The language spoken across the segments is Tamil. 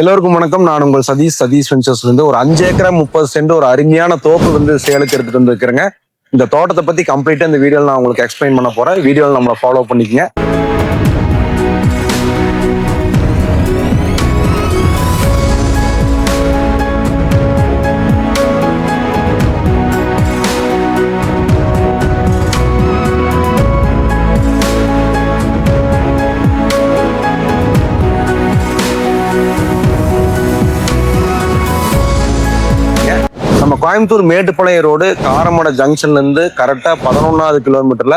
எல்லோருக்கும் வணக்கம். நான் உங்கள் சதீஷ். சதீஷ் வெஞ்சர்ஸ்ல இருந்து ஒரு அஞ்சு ஏக்கரா முப்பது சென்ட் ஒரு அருமையான தோப்பு வந்து சேலுக்கு எடுத்துட்டு வந்துருக்கிறேங்க. இந்த தோட்டத்தை பத்தி கம்ப்ளீட்டா இந்த வீடியோவில் நான் உங்களுக்கு எக்ஸ்பிளைன் பண்ண போறேன். வீடியோவில் நம்மளை ஃபாலோ பண்ணிக்கங்க. கோயம்புத்தூர் மேட்டுப்பாளையம் ரோடு காரமடை ஜங்ஷன்ல இருந்து கரெக்டா பதினொன்னாவது கிலோமீட்டர்ல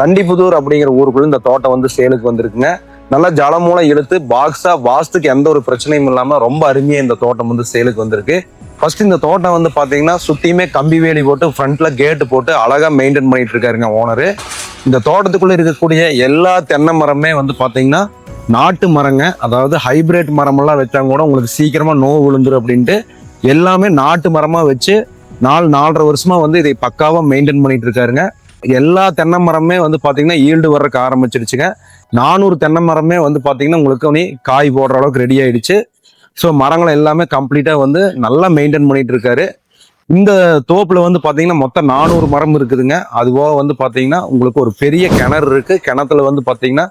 கண்டிப்புதூர் அப்படிங்கிற ஊருக்குள்ள இந்த தோட்டம் வந்து சேலுக்கு வந்திருக்குங்க. நல்லா ஜலமூலம் இழுத்து பாக்ஸா வாஸ்துக்கு எந்த ஒரு பிரச்சனையும் இல்லாம ரொம்ப அருமையா இந்த தோட்டம் வந்து சேலுக்கு வந்திருக்கு. ஃபர்ஸ்ட் இந்த தோட்டம் வந்து பாத்தீங்கன்னா சுத்தியுமே கம்பி வேலி போட்டு ஃப்ரண்ட்ல கேட்டு போட்டு அழகா மெயின்டைன் பண்ணிட்டு இருக்காருங்க ஓனரு இந்த தோட்டத்துக்குள்ள இருக்கக்கூடிய எல்லா தென்னை மரமே வந்து பாத்தீங்கன்னா நாட்டு மரங்க. அதாவது ஹைபிரிட் மரமெல்லாம் வச்சாங்க கூட உங்களுக்கு சீக்கிரமா நோவு விழுந்துரும் அப்படின்ட்டு எல்லாமே நாட்டு மரமா வச்சு நாலு நாலரை வருஷமா வந்து இதை பக்காவா மெயின்டைன் பண்ணிட்டு இருக்காருங்க. எல்லா தென்னை மரமே வந்து பாத்தீங்கன்னா ஈல்டு வர்றக்கு ஆரம்பிச்சிடுச்சுங்க நானூறு தென்னை மரமே வந்து பாத்தீங்கன்னா உங்களுக்கு காய் போடுற அளவுக்கு ரெடி ஆயிடுச்சு. ஸோ மரங்களை எல்லாமே கம்ப்ளீட்டா வந்து நல்லா மெயின்டைன் பண்ணிட்டு இருக்காரு. இந்த தோப்புல வந்து பாத்தீங்கன்னா மொத்தம் நானூறு மரம் இருக்குதுங்க. அதுபோக வந்து பாத்தீங்கன்னா உங்களுக்கு ஒரு பெரிய கிணறு இருக்கு. கிணத்துல வந்து பாத்தீங்கன்னா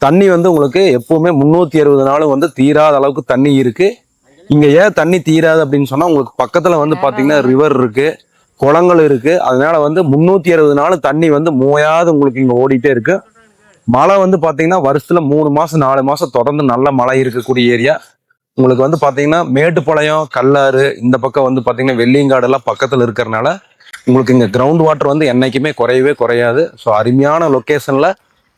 தண்ணி வந்து உங்களுக்கு எப்பவுமே முந்நூற்றி அறுபது நாளும் வந்து தீராத அளவுக்கு தண்ணி இருக்கு. இங்க ஏன் தண்ணி தீராது அப்படின்னு சொன்னா உங்களுக்கு பக்கத்துல வந்து பாத்தீங்கன்னா ரிவர் இருக்கு குளங்கள் இருக்கு. அதனால வந்து முந்நூத்தி அறுபது நாள் தண்ணி வந்து மூயாது உங்களுக்கு இங்க ஓடிட்டே இருக்கு. மழை வந்து பாத்தீங்கன்னா வருஷத்துல மூணு மாசம் நாலு மாசம் தொடர்ந்து நல்ல மழை இருக்கக்கூடிய ஏரியா. உங்களுக்கு வந்து பாத்தீங்கன்னா மேட்டுப்பாளையம் கல்லாறு இந்த பக்கம் வந்து பாத்தீங்கன்னா வெள்ளியங்காடு எல்லாம் பக்கத்துல இருக்கிறனால உங்களுக்கு இங்க கிரவுண்ட் வாட்டர் வந்து என்னைக்குமே குறையவே குறையாது. ஸோ அருமையான லொக்கேஷன்ல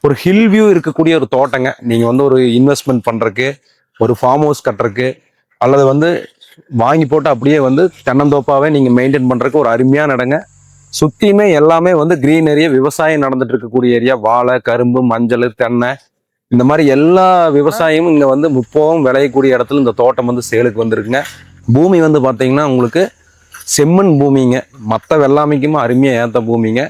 ஒரு ஹில் வியூ இருக்கக்கூடிய ஒரு தோட்டங்க. நீங்க வந்து ஒரு இன்வெஸ்ட்மெண்ட் பண்றதுக்கு ஒரு ஃபார்ம் ஹவுஸ் கட்டுறதுக்கு அல்லது வந்து வாங்கி போட்டு அப்படியே வந்து தென்னந்தோப்பாவே நீங்கள் மெயின்டைன் பண்ணுறக்கு ஒரு அருமையான இடங்க. சுற்றியுமே எல்லாமே வந்து கிரீனரியா விவசாயம் நடந்துட்டு இருக்கக்கூடிய ஏரியா வாழை கரும்பு மஞ்சள் தென்னை. இந்த மாதிரி எல்லா விவசாயமும் இங்கே வந்து முப்போகம் விளையக்கூடிய இடத்துல இந்த தோட்டம் வந்து சேலுக்கு வந்திருக்குங்க. பூமி வந்து பார்த்தீங்கன்னா உங்களுக்கு செம்மண் பூமிங்க. மற்ற வெள்ளாமைக்குமே அருமையாக ஏற்ற பூமிங்க.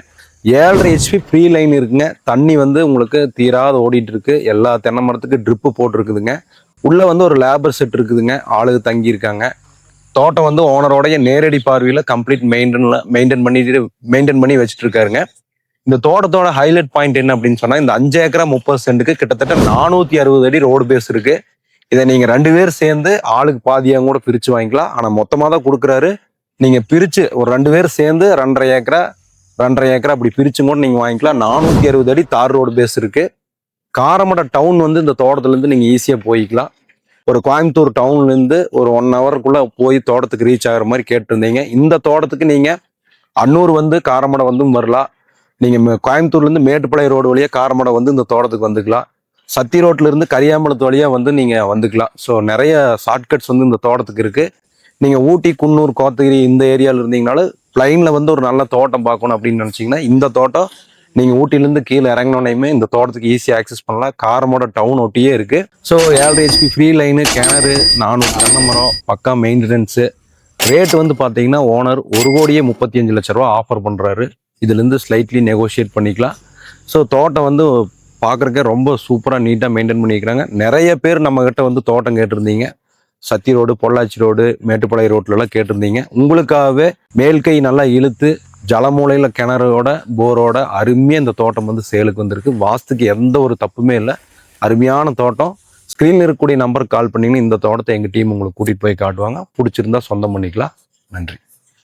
ஏழரை ஹெச்பி ஃப்ரீ லைன் இருக்குங்க. தண்ணி வந்து உங்களுக்கு தீராத ஓடிட்டு இருக்கு. எல்லா தென்னை மரத்துக்கு ட்ரிப்பு போட்டிருக்குதுங்க. உள்ளே வந்து ஒரு லேபர் செட் இருக்குதுங்க. ஆளுங்க தங்கியிருக்காங்க. தோட்டம் வந்து ஓனரோடைய நேரடி பார்வையில் கம்ப்ளீட் மெயின்டைன்ல மெயின்டைன் பண்ணிட்டு மெயின்டைன் பண்ணி வச்சுட்டு இருக்காருங்க இந்த தோட்டத்தோட ஹைலைட் பாயிண்ட் என்ன அப்படின்னு சொன்னால் இந்த அஞ்சு ஏக்கரா முப்பது சென்ட்டுக்கு கிட்டத்தட்ட நானூற்றி அறுபது அடி ரோடு பேஸ் இருக்குது இதை நீங்கள் ரெண்டு பேர் சேர்ந்து ஆளுக்கு பாதியாக கூட பிரித்து வாங்கிக்கலாம். ஆனால் மொத்தமாக தான் கொடுக்குறாரு. நீங்கள் பிரிச்சு ஒரு ரெண்டு பேர் சேர்ந்து ரெண்டரை ஏக்கரா ரெண்டரை ஏக்கரா அப்படி பிரிச்சு கூட நீங்கள் வாங்கிக்கலாம். நானூற்றி அறுபது அடி தார் ரோடு பேஸ் இருக்குது காரமடை டவுன் வந்து இந்த தோட்டத்துலேருந்து நீங்கள் ஈஸியாக போய்க்கலாம். ஒரு கோயம்புத்தூர் டவுன்லேருந்து ஒரு ஒன் ஹவருக்குள்ளே போய் தோட்டத்துக்கு ரீச் ஆகுற மாதிரி கேட்டிருந்தீங்க. இந்த தோட்டத்துக்கு நீங்கள் அன்னூர் வந்து காரமடை வந்து வரலாம். நீங்கள் கோயம்புத்தூர்லேருந்து மேட்டுப்பாளைய மேட்டுப்பாளையம் ரோடு வழியாக காரமடை வந்து இந்த தோட்டத்துக்கு வந்துக்கலாம். சத்தி ரோட்லேருந்து கரியாம்பலத்து வழியாக வந்து நீங்கள் வந்துக்கலாம். ஸோ நிறைய ஷார்ட்கட்ஸ் வந்து இந்த தோட்டத்துக்கு இருக்குது நீங்கள் ஊட்டி குன்னூர் கோத்தகிரி இந்த ஏரியாவில் இருந்தீங்கனாலும் ப்ளைனில் வந்து ஒரு நல்ல தோட்டம் பார்க்கணும் அப்படின்னு நினச்சிங்கன்னா இந்த தோட்டம் நீங்கள் ஊட்டிலேருந்து கீழே இறங்கினோடையுமே இந்த தோட்டத்துக்கு ஈஸியாக ஆக்சஸ் பண்ணலாம். காரமோட டவுன் ஒட்டியே இருக்குது ஸோ ஏழரை ஹெச்பி ஃப்ரீ லைனு கிணறு நானூறு தென்னமரம் பக்கா மெயின்டெனன்ஸு ரேட் வந்து பார்த்தீங்கன்னா ஓனர் ஒரு கோடியே முப்பத்தி அஞ்சு லட்ச ரூபா ஆஃபர் பண்ணுறாரு இதுலேருந்து ஸ்லைட்லி நெகோஷியேட் பண்ணிக்கலாம். ஸோ தோட்டம் வந்து பார்க்கறக்கே ரொம்ப சூப்பராக நீட்டாக மெயின்டைன் பண்ணிக்கிறாங்க நிறைய பேர் நம்மக்கிட்ட வந்து தோட்டம் கேட்டிருந்தீங்க. சத்தி ரோடு பொள்ளாச்சி ரோடு மேட்டுப்பாளையம் ரோட்லலாம் கேட்டிருந்தீங்க. உங்களுக்காகவே மேல் கை நல்லா இழுத்து ஜலமூலையில் கிணறோட போரோட அருமையாக இந்த தோட்டம் வந்து சேலுக்கு வந்திருக்கு. வாஸ்துக்கு எந்த ஒரு தப்புமே இல்லை. அருமையான தோட்டம். ஸ்க்ரீனில் இருக்கக்கூடிய நம்பருக்கு கால் பண்ணிங்கன்னா இந்த தோட்டத்தை எங்கள் டீம் உங்களுக்கு கூட்டிகிட்டு போய் காட்டுவாங்க. பிடிச்சிருந்தா சொந்தம் பண்ணிக்கலாம். நன்றி.